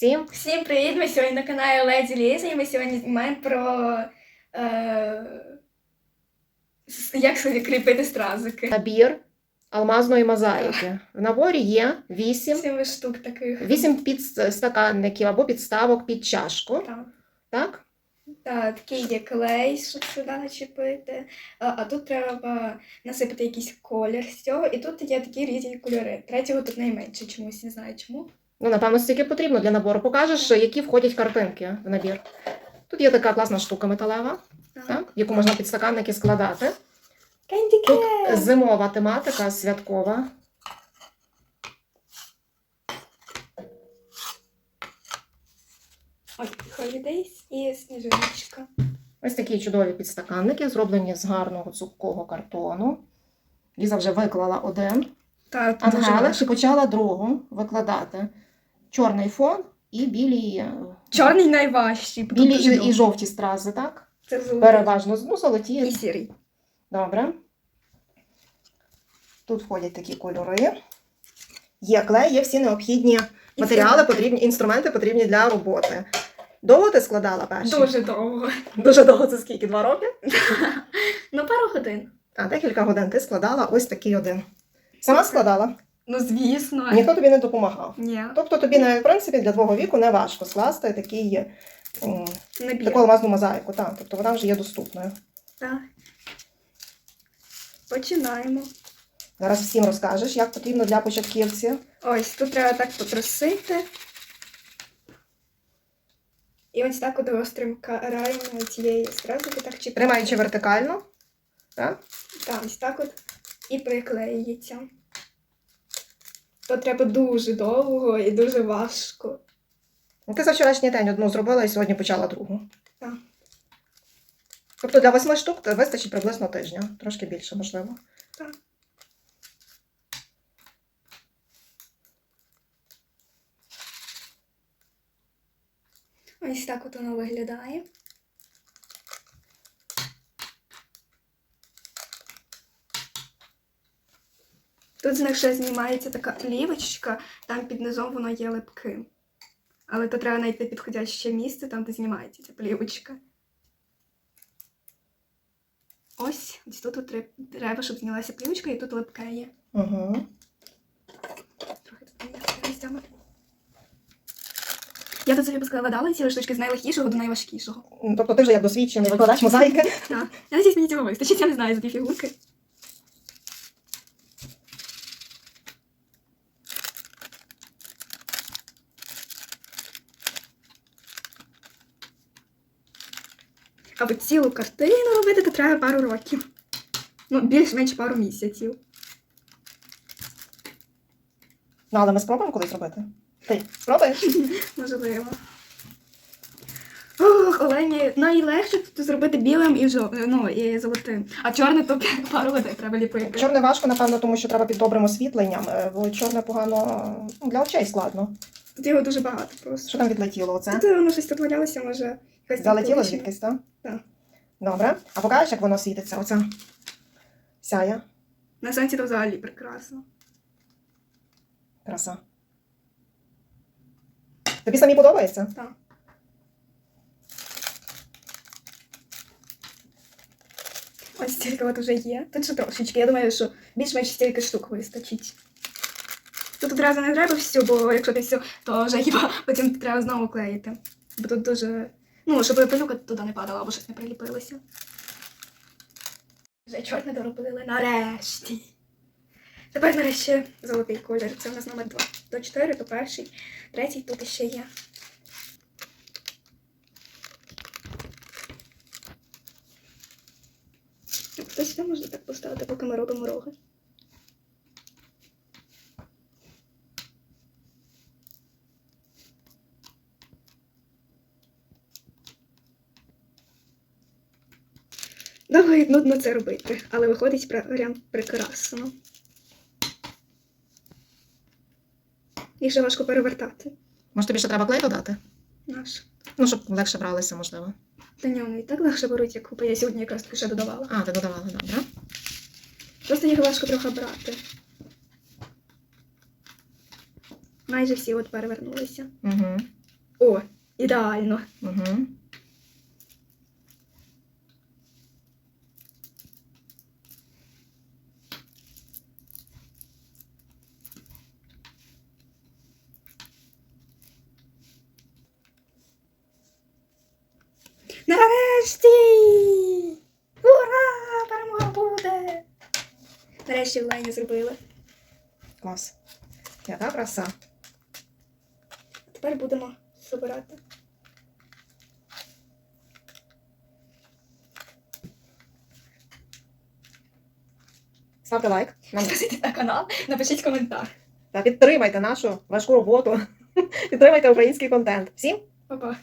Всім Всім привіт! Ми сьогодні на каналі Леді Ліза і ми сьогодні знімаємо про е, як собі кріпити стразики. набір алмазної мозаїки. В наборі є 8, Сім штук таких. 8 підстаканників або підставок під чашку. Так. Так? Та, такий є клей, щоб сюди начепити. А, а тут треба насипати якийсь колір з цього. І тут є такі різні кольори. Третього тут найменше чомусь, не знаю чому. Ну, напевно, стільки потрібно для набору. Покажеш, які входять картинки в набір. Тут є така класна штука металева, так? яку можна підстаканники складати. Кенді Тут зимова тематика, святкова. Holidays і сніжиночка. Ось такі чудові підстаканники, зроблені з гарного цупкого картону. Ліза вже виклала один. Та, дуже Ангелик почала другу викладати. Чорний фон і білі, е, Чорний найважчий. білі і, і жовті стрази, так? Це золотий. Переважно ну, І золоті. сірий. Добре. Тут входять такі кольори. Є клей, є всі необхідні матеріали, потрібні, інструменти потрібні для роботи. Довго ти складала перші? Дуже довго. Дуже довго це скільки? Два роки? Ну, пару годин. А декілька годин ти складала ось такий один. Сама складала? Ну, звісно. Ніхто тобі не допомагав. Ні. Тобто тобі, в принципі, для твого віку не важко скласти такий, Набір. таку алмазну мозаїку. Так, тобто вона вже є доступною. Так. Починаємо. Зараз всім розкажеш, як потрібно для початківців. Ось, тут треба так потрусити. І ось так от гострим краєм цієї стразики так чіпляємо. Тримаючи вертикально. Так? Так, ось так от. І приклеюється. То треба дуже довго і дуже важко. Ну, Ти за вчорашній день одну зробила і сьогодні почала другу. Так. Тобто для восьми штук вистачить приблизно тижня, трошки більше, можливо. Так. Ось так от воно виглядає. Тут з них ще знімається така плівочка, там під низом воно є липким. Але то треба знайти підходяще місце, там, де знімається ця плівочка. Ось, ось тут треба, щоб знялася плівочка, і тут липке є. Угу. Трохи тут. Я тут собі поскладала ці штучки з найлегкішого до найважкішого. Тобто ти вже як досвідчений викладач мозаїки. Так. Я надіюсь, мені цього вистачить, я не знаю за ті фігурки. Аби цілу картину робити, то треба пару років. Ну, більш-менш пару місяців. Ну, але ми спробуємо колись робити. Ти спробуєш? Можливо. Ох, олені найлегше тут зробити білим і жо... ну, і золотим. А чорне то пару годин треба ліпити. Чорне важко, напевно, тому що треба під добрим освітленням, е, бо чорне погано ну, для очей складно. Тут його дуже багато просто. Що там відлетіло оце? Тут воно щось тут валялося, може. Залетіло звідкись, так? Так. Добре. А покажеш, як воно світиться? Оце сяє. На сонці то взагалі прекрасно. Краса. Тобі самі подобається? Так. Ось стільки от вже є. Тут ще трошечки. Я думаю, що більш-менш стільки штук вистачить. Тут одразу не треба всю, бо якщо ти всю, то вже хіба потім треба знову клеїти. Бо тут дуже. Ну, щоб пилюка туди не падала або щось не приліпилося. Вже чорне доробили нарешті. Тепер нарешті золотий колір. Це в нас номер 2. До 4, то перший, третій тут ще є. Хтось сюди можна так поставити, поки ми робимо роги. Довго і нудно це робити, але виходить прям прекрасно. Їх ще важко перевертати. Може, тобі ще треба клей додати? Наш. Ну, щоб легше бралися, можливо. Та ні, вони і так легше беруть, як купи. Я сьогодні якраз ще додавала. А, ти додавала, добре. Просто їх важко трохи брати. Майже всі от перевернулися. Угу. О, ідеально. Угу. Нарешті! Ура! Перемога буде! Нарешті в лайні зробили. Клас. Яка краса. Тепер будемо забирати. Ставте лайк. Підписуйтесь на канал, напишіть коментар. та підтримайте нашу важку роботу. Підтримайте український контент. Всім Па-па.